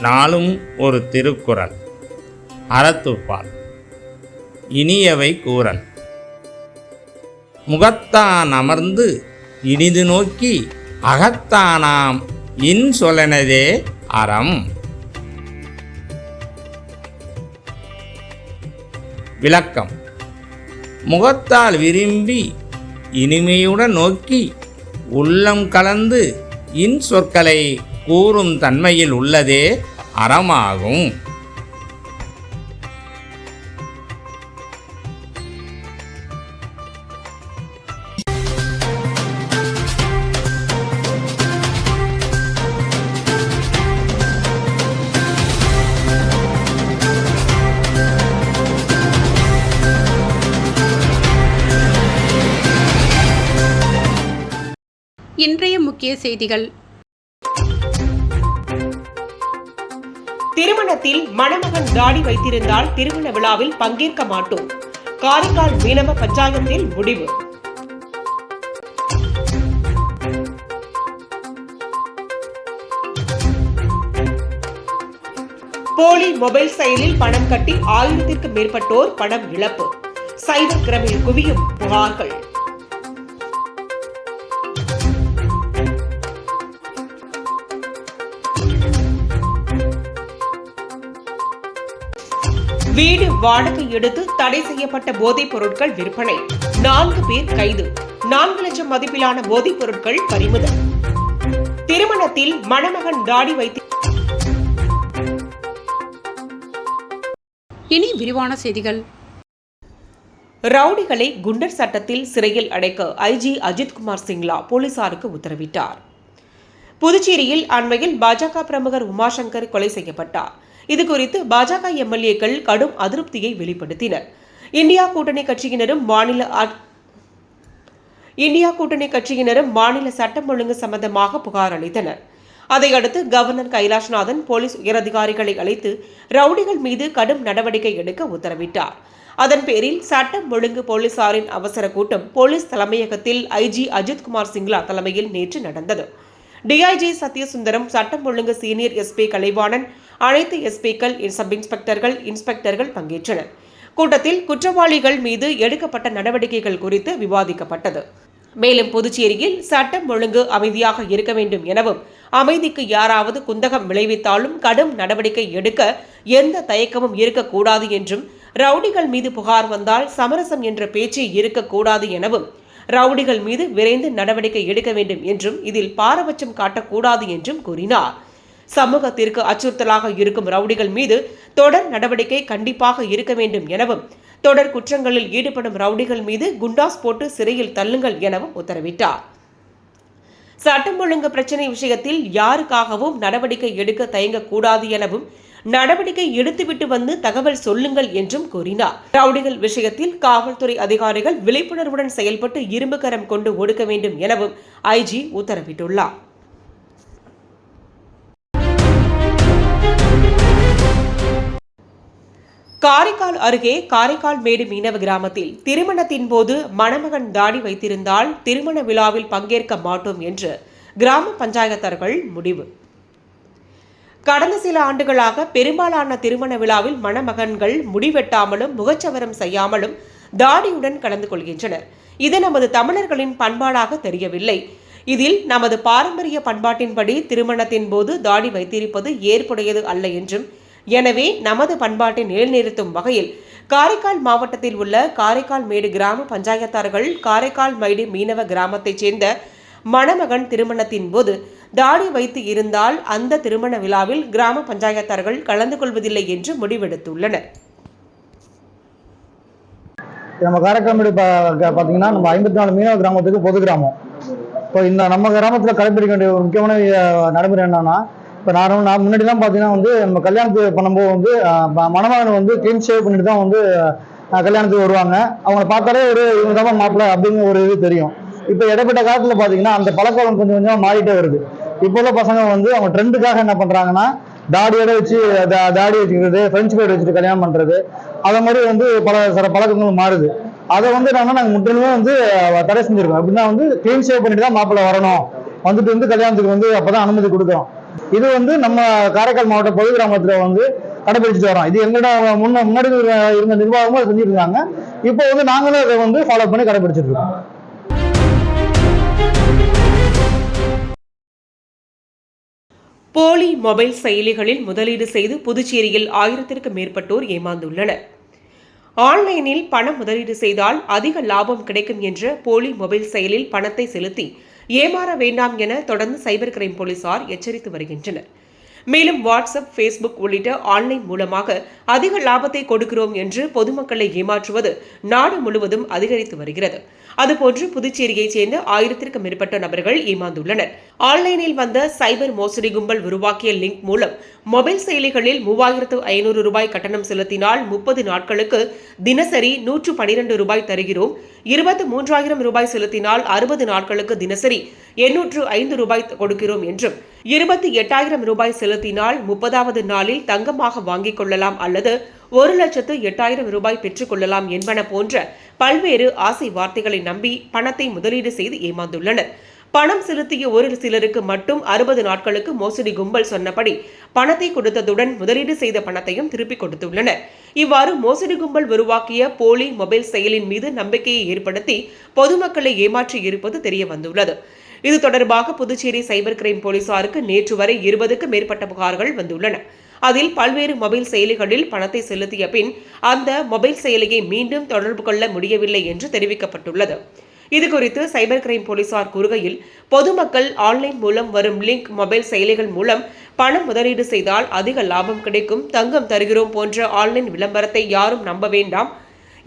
நாளும் ஒரு திருக்குறள். அறத்துப்பால் இனியவை கூறல். முகத்தான் அமர்ந்து இனிது நோக்கி அகத்தானாம் இன் சொலனதே அறம். விளக்கம். முகத்தால் விரும்பி இனிமையுடன் நோக்கி உள்ளம் கலந்து இன் சொற்களை கூறும் தன்மையில் உள்ளதே அறமாகும். இன்றைய முக்கிய செய்திகள். திருமணத்தில் மணமகன் தாடி வைத்திருந்தால் திருமண விழாவில் பங்கேற்க மாட்டோம். காரைக்கால் மீனவ பஞ்சாயத்தில் முடிவு. போலி மொபைல் செயலில் பணம் கட்டி ஆயிரத்திற்கும் மேற்பட்டோர் பணம் இழப்பு. சைபர் கிரமில் குவியும் புகார்கள். வீடு வாடகை எடுத்து தடை செய்யப்பட்ட போதைப் பொருட்கள் விற்பனை. நான்கு பேர் கைது. நான்கு லட்சம் மதிப்பிலான போதைப் பொருட்கள் பறிமுதல். திருமணத்தில் மணமகன் தாடி வைத்து இனி விரிவான செய்திகள். ரவுடிகளை குண்டர் சட்டத்தில் சிறையில் அடைக்க ஐஜி அஜித்குமார் சிங்லா போலீசாருக்கு உத்தரவிட்டார். புதுச்சேரியில் அண்மையில் பாஜக பிரமுகர் உமாசங்கர் கொலை செய்யப்பட்டார். இதுகுறித்து பாஜக எம்எல்ஏக்கள் கடும் அதிருப்தியை வெளிப்படுத்தினர். இந்தியா கூட்டணி கட்சியினரும் மாநில இந்தியா கூட்டணி கட்சியினரும் மாநில சட்டம் ஒழுங்கு சம்பந்தமாக புகார் அளித்தனர். அதையடுத்து கவர்னர் கைலாஷ்நாதன் போலீஸ் உயரதிகாரிகளை அழைத்து ரவுடிகள் மீது கடும் நடவடிக்கை எடுக்க உத்தரவிட்டார். அதன் பேரில் சட்டம் ஒழுங்கு போலீசாரின் அவசர கூட்டம் போலீஸ் தலைமையகத்தில் ஐஜி அஜித்குமார் சிங்லா தலைமையில் நேற்று நடந்தது. டிஐஜி சத்யசுந்தரம் சட்டம் ஒழுங்கு சீனியர் எஸ்பி கலைவாணன் அனைத்து எஸ்பிக்கள் சப் இன்ஸ்பெக்டர்கள் இன்ஸ்பெக்டர்கள் பங்கேற்றனர். கூட்டத்தில் குற்றவாளிகள் மீது எடுக்கப்பட்ட நடவடிக்கைகள் குறித்து விவாதிக்கப்பட்டது. மேலும் புதுச்சேரியில் சட்டம் ஒழுங்கு அமைதியாக இருக்க வேண்டும் எனவும் அமைதிக்கு யாராவது குந்தகம் விளைவித்தாலும் கடும் நடவடிக்கை எடுக்க எந்த தயக்கமும் இருக்கக்கூடாது என்றும் ரவுடிகள் மீது புகார் வந்தால் சமரசம் என்ற பேச்சு இருக்கக்கூடாது எனவும் ரவுடிகள் மீது விரைந்து நடவடிக்கை எடுக்க வேண்டும் என்றும் இதில் பாரபட்சம் காட்டக்கூடாது என்றும் கூறினார். சமூகத்திற்கு அச்சுறுத்தலாக இருக்கும் ரவுடிகள் மீது தொடர் நடவடிக்கை கண்டிப்பாக இருக்க வேண்டும் எனவும் தொடர் குற்றங்களில் ஈடுபடும் ரவுடிகள் மீது குண்டாஸ் போட்டு சிறையில் தள்ளுங்கள் எனவும் உத்தரவிட்டார். சட்டம் ஒழுங்கு பிரச்சினை விஷயத்தில் யாருக்காகவும் நடவடிக்கை எடுக்க தயங்கக்கூடாது எனவும் நடவடிக்கை எடுத்துவிட்டு வந்து தகவல் சொல்லுங்கள் என்றும் கூறினார். ரவுடிகள் விஷயத்தில் காவல்துறை அதிகாரிகள் விழிப்புணர்வுடன் செயல்பட்டு இரும்பு கரம் கொண்டு ஒடுக்க வேண்டும் எனவும் ஐஜி உத்தரவிட்டுள்ளார். காரைக்கால் அருகே காரைக்கால் மேடு மீனவ கிராமத்தில் திருமணத்தின் போது மணமகன் தாடி வைத்திருந்தால் திருமண விழாவில் பங்கேற்க மாட்டோம் என்று கிராம பஞ்சாயத்தர்கள் முடிவு. கடந்த சில ஆண்டுகளாக பெரும்பாலான திருமண விழாவில் மணமகன்கள் முடிவெட்டாமலும் முகச்சவரம் செய்யாமலும் தாடியுடன் கலந்து கொள்கின்றனர். இது நமது தமிழர்களின் பண்பாடாக தெரியவில்லை. இதில் நமது பாரம்பரிய பண்பாட்டின்படி திருமணத்தின் போது தாடி வைத்திருப்பது ஏற்புடையது அல்ல என்றும் எனவே நமது பண்பாட்டை நிலைநிறுத்தும் வகையில் காரைக்கால் மாவட்டத்தில் உள்ள காரைக்கால் மேடு கிராம பஞ்சாயத்தார்கள் காரைக்கால் மைடு மீனவ கிராமத்தைச் சேர்ந்த மணமகன் திருமணத்தின் போது தாடி வைத்து இருந்தால் அந்த திருமண விழாவில் கிராம பஞ்சாயத்தார்கள் கலந்து கொள்வதில்லை என்று முடிவெடுத்துள்ளனர். நம்ம காரைக்கால் பா பார்த்தீங்கன்னா நம்ம ஐம்பத்தி நாலு மீனவ கிராமத்துக்கு பொது கிராமம். இப்போ இந்த நம்ம கிராமத்தில் கடைபிடிக்க வேண்டிய ஒரு முக்கியமான நடைமுறை என்னன்னா இப்போ நான் நான் முன்னாடிலாம் பார்த்தீங்கன்னா வந்து நம்ம கல்யாணத்துக்கு பண்ணும்போது வந்து மணமகன் வந்து க்ளீன் ஷேவ் பண்ணிட்டு தான் வந்து கல்யாணத்துக்கு வருவாங்க. அவங்கள பார்த்தாலே ஒரு இவங்க தான் மாப்பிள்ளை அப்படிங்கிற ஒரு இது தெரியும். இப்போ இடைப்பட்ட காலத்தில் பார்த்தீங்கன்னா அந்த பழக்கம் கொஞ்சம் கொஞ்சம் மாறிட்டே வருது. இப்போ உள்ள பசங்க வந்து அவங்க ட்ரெண்டுக்காக என்ன பண்ணுறாங்கன்னா தாடியோட வச்சு தாடி வச்சுக்கிறது ஃப்ரெஞ்ச் பேர் வச்சுட்டு கல்யாணம் பண்ணுறது அதை மாதிரி வந்து பல சில பழக்கங்கள் மாறுது. அதை வந்து என்னன்னா நாங்கள் முற்றிலுமே வந்து தடை செஞ்சிருக்கோம். எப்படின்னா வந்து க்ளீன் ஷேவ் பண்ணிட்டு தான் மாப்பிள்ளை வரணும். வந்துட்டு வந்து கல்யாணத்துக்கு வந்து அப்பதான் அனுமதி கொடுக்குறோம் இது வந்து நம்ம காரைக்கால் மாவட்ட பொது கிராமத்துல வந்து கடைபிடிச்சிட்டு வரோம். இது எங்களோட முன்ன முன்னாடி இருந்த நிர்வாகமும் அதை இருக்காங்க இப்போ வந்து நாங்களும் அதை வந்து ஃபாலோ பண்ணி கடைபிடிச்சிட்டு இருக்கோம். போலி மொபைல் செயலிகளில் முதலீடு செய்து புதுச்சேரியில் ஆயிரத்திற்கும் மேற்பட்டோர் ஏமாந்துள்ளனர். ஆன்லைனில் பணம் முதலீடு செய்தால் அதிக லாபம் கிடைக்கும் என்ற போலி மொபைல் செயலில் பணத்தை செலுத்தி ஏமாற வேண்டாம் என தொடர்ந்து சைபர் கிரைம் போலீசார் எச்சரித்து வருகின்றனர். மேலும் வாட்ஸ்அப் ஃபேஸ்புக் உள்ளிட்ட ஆன்லைன் மூலமாக அதிக லாபத்தை கொடுக்கிறோம் என்று பொதுமக்களை ஏமாற்றுவது நாடு முழுவதும் அதிகரித்து வருகிறது. அதுபோன்று புதுச்சேரியைச் சேர்ந்த ஆயிரத்திற்கும் மேற்பட்ட நபர்கள் ஏமாந்துள்ளனர். ஆன்லைனில் வந்த சைபர் மோசடி கும்பல் உருவாக்கிய லிங்க் மூலம் மொபைல் செயலிகளில் மூவாயிரத்து ஐநூறு ரூபாய் கட்டணம் செலுத்தினால் முப்பது நாட்களுக்கு தினசரி நூற்று பனிரெண்டு ரூபாய் தருகிறோம். இருபத்து மூன்றாயிரம் ரூபாய் செலுத்தினால் அறுபது நாட்களுக்கு தினசரி எண்ணூற்று ஐந்து ரூபாய் கொடுக்கிறோம் என்றும் இருபத்தி எட்டாயிரம் ரூபாய் செலுத்தினால் முப்பதாவது நாளில் தங்கமாக வாங்கிக் கொள்ளலாம் அல்லது ஒரு லட்சத்து எட்டாயிரம் ரூபாய் பெற்றுக்கொள்ளலாம் என்பன போன்ற பல்வேறு ஆசை வார்த்தைகளை நம்பி பணத்தை முதலீடு செய்து ஏமாந்துள்ளனர். பணம் செலுத்திய ஒரு சிலருக்கு மட்டும் அறுபது நாட்களுக்கு மோசடி கும்பல் சொன்னபடி பணத்தை கொடுத்ததுடன் முதலீடு செய்த பணத்தையும் திருப்பிக் கொடுத்துள்ளனர். இவ்வாறு மோசடி கும்பல் உருவாக்கிய போலி மொபைல் செயலின் மீது நம்பிக்கையை ஏற்படுத்தி பொதுமக்களை ஏமாற்றி இருப்பது தெரிய வந்துள்ளது இது தொடர்பாக புதுச்சேரி சைபர் கிரைம் போலீசாருக்கு நேற்று வரை இருபதுக்கும் மேற்பட்ட புகார்கள் வந்துள்ளன. அதில் பல்வேறு மொபைல் செயலிகளில் பணத்தை செலுத்திய பின் அந்த மொபைல் செயலியை மீண்டும் தொடர்பு கொள்ள முடியவில்லை என்று தெரிவிக்கப்பட்டுள்ளது. இதுகுறித்து சைபர் கிரைம் போலீசார் கூறுகையில் பொதுமக்கள் ஆன்லைன் மூலம் வரும் லிங்க் மொபைல் செயலிகள் மூலம் பணம் முதலீடு செய்தால் அதிக லாபம் கிடைக்கும் தங்கம் தருகிறோம் போன்ற ஆன்லைன் விளம்பரத்தை யாரும் நம்ப வேண்டாம்.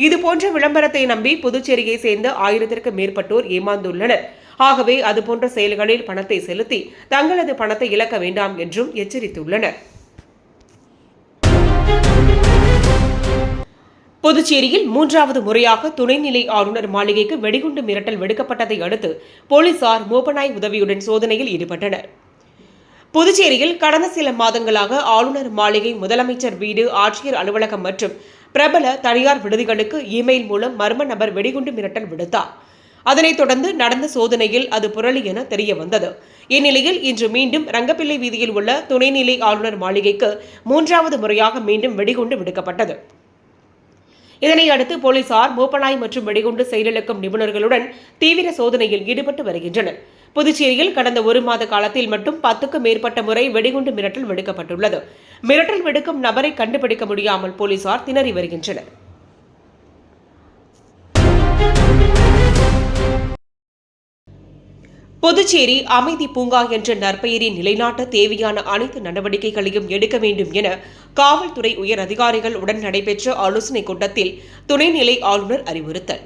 இது போன்ற விளம்பரத்தை நம்பி புதுச்சேரியை சேர்ந்த ஆயிரத்திற்கு மேற்பட்டோர் ஏமாந்துள்ளனர். ஆகவே அதுபோன்ற செயல்களில் பணத்தை செலுத்தி தங்களது பணத்தை இழக்க வேண்டாம் என்றும் எச்சரித்துள்ளனர். புதுச்சேரியில் மூன்றாவது முறையாக துணைநிலை ஆளுநர் மாளிகைக்கு வெடிகுண்டு மிரட்டல் விடுக்கப்பட்டதை அடுத்து போலீசார் மோபனாய் உதவியுடன் சோதனையில் ஈடுபட்டனர். புதுச்சேரியில் கடந்த சில மாதங்களாக ஆளுநர் மாளிகை முதலமைச்சர் வீடு ஆட்சியர் அலுவலகம் மற்றும் பிரபல தனியார் விடுதிகளுக்கு இமெயில் மூலம் மர்ம நபர் வெடிகுண்டு மிரட்டல் விடுத்தார். அதனைத் தொடர்ந்து நடந்த சோதனையில் அது புரளி என தெரிய வந்தது இந்நிலையில் இன்று மீண்டும் ரங்கப்பிள்ளை வீதியில் உள்ள துணைநிலை ஆளுநர் மாளிகைக்கு மூன்றாவது முறையாக மீண்டும் வெடிகுண்டு விடுக்கப்பட்டது. இதனை அடுத்து போலீசார் மூப்பனாய் மற்றும் வெடிகுண்டு செயலிழக்கும் நிபுணர்களுடன் தீவிர சோதனையில் ஈடுபட்டு வருகின்றனர். புதுச்சேரியில் கடந்த ஒரு மாத காலத்தில் மட்டும் பத்துக்கும் மேற்பட்ட முறை வெடிகுண்டு மிரட்டல் விடுக்கப்பட்டுள்ளது. மிரட்டல் விடுக்கும் நபரை கண்டுபிடிக்க முடியாமல் போலீசார் திணறி வருகின்றனர். புதுச்சேரி அமைதி பூங்கா என்ற நற்பெயரை நிலைநாட்ட தேவையான அனைத்து நடவடிக்கைகளையும் எடுக்க வேண்டும் என காவல்துறை உயர் அதிகாரிகள் உடன் நடைபெற்ற ஆலோசனைக் கூட்டத்தில் துணைநிலை ஆளுநர் அறிவுறுத்தல்.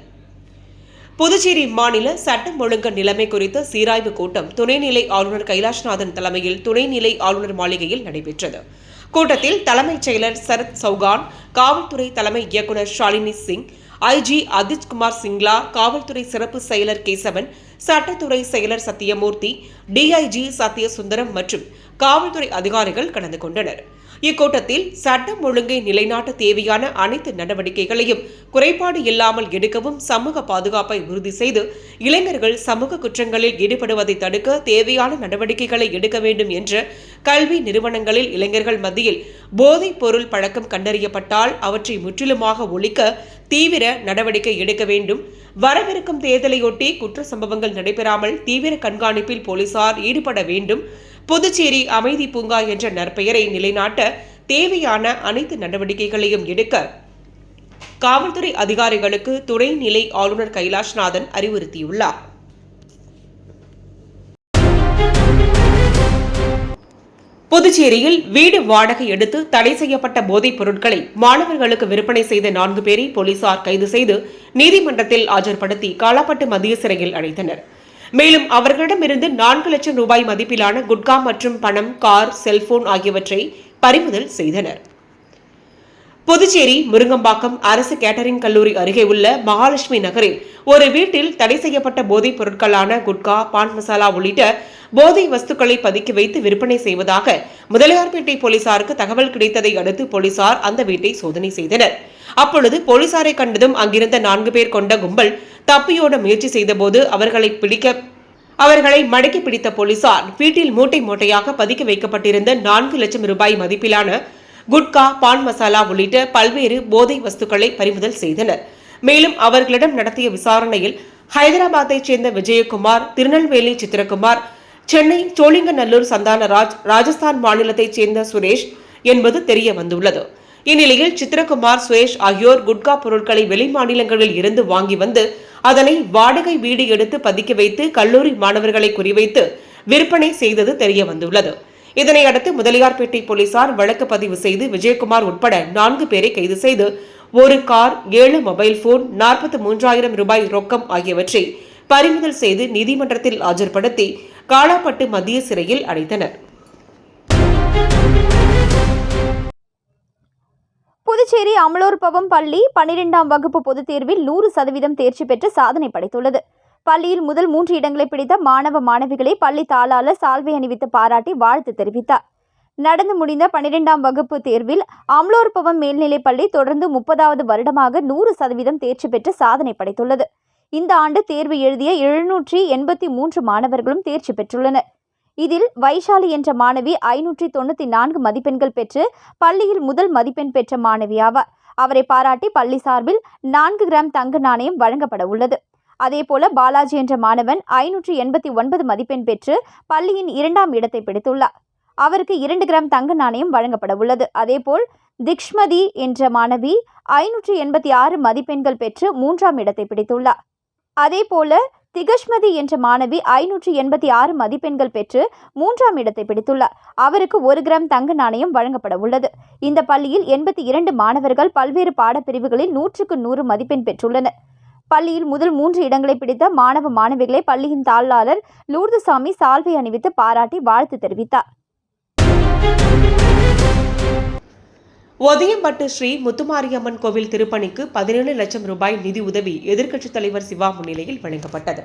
புதுச்சேரி மாநில சட்டம் ஒழுங்கு நிலைமை குறித்த சீராய்வு கூட்டம் துணைநிலை ஆளுநர் கைலாஷ்நாதன் தலைமையில் துணைநிலை ஆளுநர் மாளிகையில் நடைபெற்றது. கூட்டத்தில் தலைமைச் செயலர் சரத் சௌகான் காவல்துறை தலைமை இயக்குநர் ஷாலினி சிங் ஐஜி அஜித்குமார் சிங்லா காவல்துறை சிறப்பு செயலர் கேசவன் சட்டத்துறை செயலர் சத்தியமூர்த்தி டிஐஜி சத்யசுந்தரம் மற்றும் காவல்துறை அதிகாரிகள் கலந்து கொண்டனர். இக்கூட்டத்தில் சட்டம் ஒழுங்கை நிலைநாட்ட தேவையான அனைத்து நடவடிக்கைகளையும் குறைபாடு இல்லாமல் எடுக்கவும் சமூக பாதுகாப்பை உறுதி செய்து இளைஞர்கள் சமூக குற்றங்களில் ஈடுபடுவதை தடுக்க தேவையான நடவடிக்கைகளை எடுக்க வேண்டும் என்று கல்வி நிறுவனங்களில் இளைஞர்கள் மத்தியில் போதைப் பொருள் பழக்கம் கண்டறியப்பட்டால் அவற்றை முற்றிலுமாக ஒழிக்க தீவிர நடவடிக்கை எடுக்க வேண்டும். வரவிருக்கும் தேர்தலையொட்டி குற்ற சம்பவங்கள் நடைபெறாமல் தீவிர கண்காணிப்பில் போலீசார் ஈடுபட வேண்டும். புதுச்சேரி அமைதி பூங்கா என்ற நற்பெயரை நிலைநாட்ட தேவையான அனைத்து நடவடிக்கைகளையும் எடுக்க காவல்துறை அதிகாரிகளுக்கு துணைநிலை ஆளுநர் கைலாஷ்நாதன் அறிவுறுத்தியுள்ளார். புதுச்சேரியில் வீடு வாடகை எடுத்து தடை செய்யப்பட்ட போதைப் பொருட்களை மாணவர்களுக்கு விற்பனை செய்த நான்கு பேரை போலீசார் கைது செய்து நீதிமன்றத்தில் ஆஜர்படுத்தி காலாப்பட்டு மத்திய சிறையில் அடைத்தனர். மேலும் அவர்களிடமிருந்து நான்கு லட்சம் ரூபாய் மதிப்பிலான குட்கா மற்றும் பணம் கார் செல்போன் ஆகியவற்றை பறிமுதல் செய்தனர். புதுச்சேரி முருங்கம்பாக்கம் அரசு கேட்டரிங் கல்லூரி அருகே உள்ள மகாலட்சுமி நகரில் ஒரு வீட்டில் தடை செய்யப்பட்ட போதைப் பொருட்களான குட்கா பான் மசாலா உள்ளிட்ட போதை வஸ்துக்களை பதுக்கி வைத்து விற்பனை செய்வதாக முதலியார்பேட்டை போலீசாருக்கு தகவல் கிடைத்ததை அடுத்து போலீசார் அந்த வீட்டை சோதனை செய்தனர். அப்பொழுது போலீசாரை கண்டதும் அங்கிருந்த நான்கு பேர் கொண்ட கும்பல் தப்பியோட முயற்சி செய்தபோது அவர்களை பிடிக்க அவர்களை மடக்கி பிடித்த போலீசார் வீட்டில் மூட்டை மூட்டையாக பதுக்கி வைக்கப்பட்டிருந்த நான்கு லட்சம் ரூபாய் மதிப்பிலான குட்கா பான் மசாலா உள்ளிட்ட பல்வேறு போதை வஸ்துக்களை பறிமுதல் செய்தனர். மேலும் அவர்களிடம் நடத்திய விசாரணையில் ஹைதராபாத்தைச் சேர்ந்த விஜயகுமார் திருநெல்வேலி சித்திரகுமார் சென்னை சோழிங்கநல்லூர் சந்தானராஜ் ராஜஸ்தான் மாநிலத்தைச் சேர்ந்த சுரேஷ் என்பது தெரிய வந்துள்ளது. இந்நிலையில் சித்திரகுமார் சுரேஷ் ஆகியோர் குட்கா பொருட்களை வெளிமாநிலங்களில் இருந்து வாங்கி வந்து அதனை வாடகை வீடு எடுத்து பதுக்கி வைத்து கல்லூரி மாணவர்களை குறிவைத்து விற்பனை செய்தது தெரிய வந்துள்ளது இதனையடுத்து முதலியார்பேட்டை போலீசார் வழக்கு பதிவு செய்து விஜயகுமார் உட்பட நான்கு பேரை கைது செய்து ஒரு கார் ஏழு மொபைல் போன் நாற்பத்தி மூன்றாயிரம் ரூபாய் ரொக்கம் ஆகியவற்றை பறிமுதல் செய்து நீதிமன்றத்தில் ஆஜர்படுத்தி காலாப்பட்டு மத்திய சிறையில் அடைத்தனர். புதுச்சேரி அமலோற்பவம் பள்ளி பன்னிரெண்டாம் வகுப்பு பொதுத் தேர்வில் நூறு சதவீதம் தேர்ச்சி பெற்று சாதனை படைத்துள்ளது. பள்ளியில் முதல் மூன்று இடங்களை பிடித்த மாணவ மாணவிகளை பள்ளி தாளாளர் சால்வை அணிவித்து பாராட்டி வாழ்த்து தெரிவித்தார். நடந்து முடிந்த பன்னிரெண்டாம் வகுப்பு தேர்வில் அமலோற்பவம் மேல்நிலைப் பள்ளி தொடர்ந்து முப்பதாவது வருடமாக நூறு சதவீதம் தேர்ச்சி பெற்று சாதனை படைத்துள்ளது. இந்த ஆண்டு தேர்வு எழுதிய எழுநூற்றி எண்பத்தி மூன்று மாணவர்களும் தேர்ச்சி பெற்றுள்ளனர். இதில் வைஷாலி என்ற மாணவி ஐநூற்றி தொண்ணூற்றி நான்கு மதிப்பெண்கள் பெற்று பள்ளியில் முதல் மதிப்பெண் பெற்ற மாணவி ஆவார். அவரை பாராட்டி பள்ளி சார்பில் நான்கு கிராம் தங்க நாணயம் வழங்கப்பட உள்ளது. அதேபோல பாலாஜி என்ற மாணவன் ஐநூற்றி எண்பத்தி ஒன்பது மதிப்பெண் பெற்று பள்ளியின் இரண்டாம் இடத்தை பிடித்துள்ளார். அவருக்கு இரண்டு கிராம் தங்க நாணயம் வழங்கப்பட உள்ளது. அதேபோல் திக்ஷ்மதி என்ற மாணவி ஐநூற்றி எண்பத்தி ஆறு மதிப்பெண்கள் பெற்று மூன்றாம் இடத்தை பிடித்துள்ளார். அதேபோல திகஷ்மதி என்ற மாணவி ஐநூற்றி எண்பத்தி ஆறு மதிப்பெண்கள் பெற்று மூன்றாம் இடத்தை பிடித்துள்ளார். அவருக்கு ஒரு கிராம் தங்க நாணயம் வழங்கப்பட உள்ளது. இந்த பள்ளியில் எண்பத்தி இரண்டு மாணவர்கள் பல்வேறு பாடப்பிரிவுகளில் நூற்றுக்கு நூறு மதிப்பெண் பெற்றுள்ளனர். பள்ளியில் முதல் மூன்று இடங்களை பிடித்த மாணவ மாணவிகளை பள்ளியின் தாளாளர் லூர்துசாமி சால்வை அணிவித்து பாராட்டி வாழ்த்து தெரிவித்தார். ஒதியம்பட்டு ஸ்ரீ முத்துமாரியம்மன் கோவில் திருப்பணிக்கு பதினேழு லட்சம் ரூபாய் நிதி உதவி எதிர்க்கட்சித் தலைவர் சிவா முன்னிலையில் வழங்கப்பட்டது.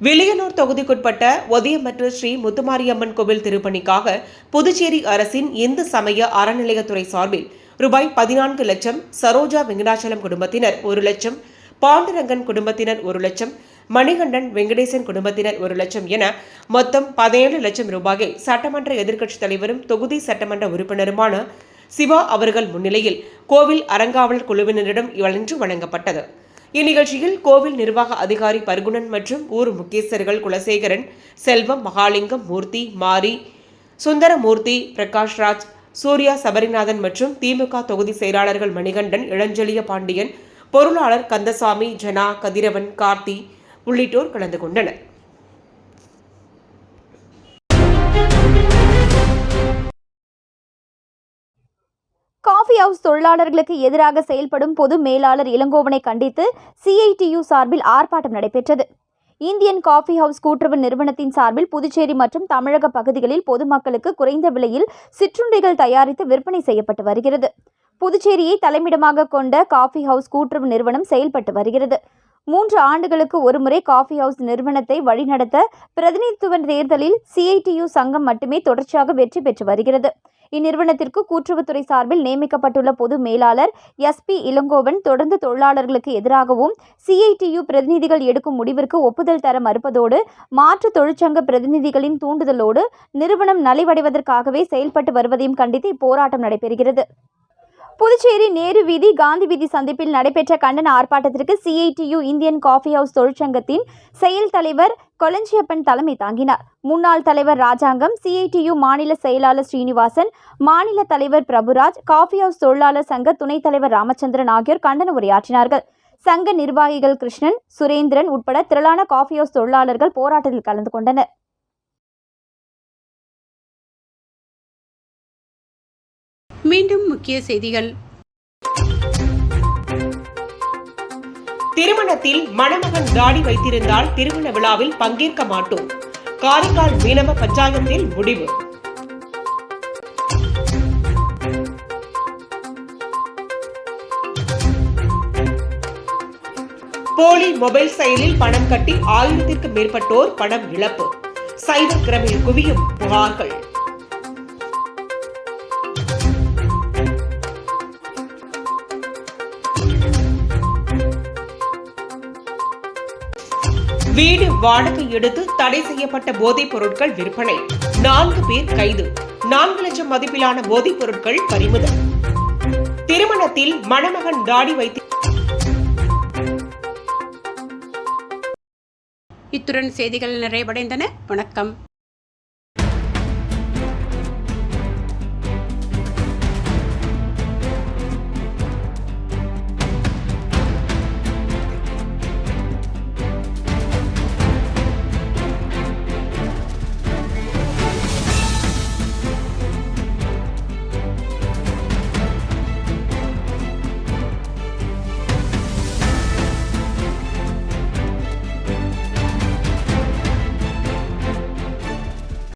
வில்லியனூர் தொகுதிக்குட்பட்ட ஒதியம்பட்டு ஸ்ரீ முத்துமாரியம்மன் கோவில் திருப்பணிக்காக புதுச்சேரி அரசின் இந்து சமய அறநிலையத்துறை சார்பில் ரூபாய் பதினான்கு லட்சம் சரோஜா வெங்கடாச்சலம் குடும்பத்தினர் ஒரு லட்சம் பாண்டுரங்கன் குடும்பத்தினர் ஒரு லட்சம் மணிகண்டன் வெங்கடேசன் குடும்பத்தினர் ஒரு லட்சம் என மொத்தம் பதினேழு லட்சம் ரூபாயை சட்டமன்ற எதிர்க்கட்சித் தலைவரும் தொகுதி சட்டமன்ற உறுப்பினருமான சிவா அவர்கள் முன்னிலையில் கோவில் அறங்காவலர் குழுவினரிடம் இன்று வழங்கப்பட்டது. இந்நிகழ்ச்சியில் கோவில் நிர்வாக அதிகாரி பர்குணன் மற்றும் ஊர் முக்கியஸ்தர்கள் குலசேகரன் செல்வம் மகாலிங்கம் மூர்த்தி மாரி சுந்தரமூர்த்தி பிரகாஷ்ராஜ் சூர்யா சபரிநாதன் மற்றும் திமுக தொகுதி செயலாளர்கள் மணிகண்டன் இளஞ்செழிய பாண்டியன் பொருளாளர் கந்தசாமி ஜனா கதிரவன் கார்த்தி உள்ளிட்டோர் கலந்து கொண்டனர். ஹவுஸ் தொழிலாளர்களுக்கு எதிராக செயல்படும் பொது மேலாளர் இளங்கோவனை கண்டித்து சிஐடியு சார்பில் ஆர்ப்பாட்டம் நடைபெற்றது. இந்தியன் காஃபி ஹவுஸ் கூட்டுறவு நிறுவனத்தின் சார்பில் புதுச்சேரி மற்றும் தமிழக பகுதிகளில் பொதுமக்களுக்கு குறைந்த விலையில் சிற்றுண்டிகள் தயாரித்து விற்பனை செய்யப்பட்டு வருகிறது. புதுச்சேரியை தலைமையிடமாக கொண்ட காஃபி ஹவுஸ் கூட்டுறவு நிறுவனம் செயல்பட்டு வருகிறது. மூன்று ஆண்டுகளுக்கு ஒருமுறை காஃபி ஹவுஸ் நிறுவனத்தை வழிநடத்த பிரதிநிதித்துவ தேர்தலில் சிஐடியு சங்கம் மட்டுமே தொடர்ச்சியாக வெற்றி பெற்று வருகிறது. இந்நிறுவனத்திற்கு கூட்டுறவுத்துறை சார்பில் நியமிக்கப்பட்டுள்ள பொது மேலாளர் எஸ்பி இளங்கோவன் தொடர்ந்து தொழிலாளர்களுக்கு எதிராகவும் சிஐடியு பிரதிநிதிகள் எடுக்கும் முடிவிற்கு ஒப்புதல் தர மறுப்பதோடு மாற்று தொழிற்சங்க பிரதிநிதிகளின் தூண்டுதலோடு நிறுவனம் நலிவடைவதற்காகவே செயல்பட்டு வருவதையும் கண்டித்து இப்போராட்டம் நடைபெறுகிறது. புதுச்சேரி நேரு வீதி காந்தி வீதி சந்திப்பில் நடைபெற்ற கண்டன ஆர்ப்பாட்டத்திற்கு சிஐடியு இந்தியன் காஃபி ஹவுஸ் தொழிற்சங்கத்தின் செயல் தலைவர் கொலஞ்சியப்பன் தலைமை தாங்கினார். முன்னாள் தலைவர் ராஜாங்கம் சிஐடியு மாநில செயலாளர் ஸ்ரீனிவாசன் மாநில தலைவர் பிரபுராஜ் காஃபி ஹவுஸ் தொழிலாளர் சங்க துணைத் தலைவர் ராமச்சந்திரன் ஆகியோர் கண்டன உரையாற்றினார்கள். சங்க நிர்வாகிகள் கிருஷ்ணன் சுரேந்திரன் உட்பட திரளான காஃபி ஹவுஸ் தொழிலாளர்கள் போராட்டத்தில் கலந்து கொண்டனர். மீண்டும் முக்கிய செய்திகள். திருமணத்தில் மணமகன் தாடி வைத்திருந்தால் திருமண விழாவில் பங்கேற்க மாட்டோம். காரைக்கால் மீனவ பஞ்சாயத்தில் முடிவு. போலி மொபைல் செயலில் பணம் கட்டி ஆயிரத்திற்கு மேற்பட்டோர் பணம் இழப்பு. சைபர் கிரமில் குவியும் புகார்கள். வீடு வாடகை எடுத்து தடை செய்யப்பட்ட போதைப் பொருட்கள் விற்பனை. நான்கு பேர் கைது. நான்கு லட்சம் மதிப்பிலான போதைப் பொருட்கள் பறிமுதல். திருமணத்தில் மணமகன் தாடி வைத்து இத்துடன் செய்திகள் நிறைவடைந்தன. வணக்கம்.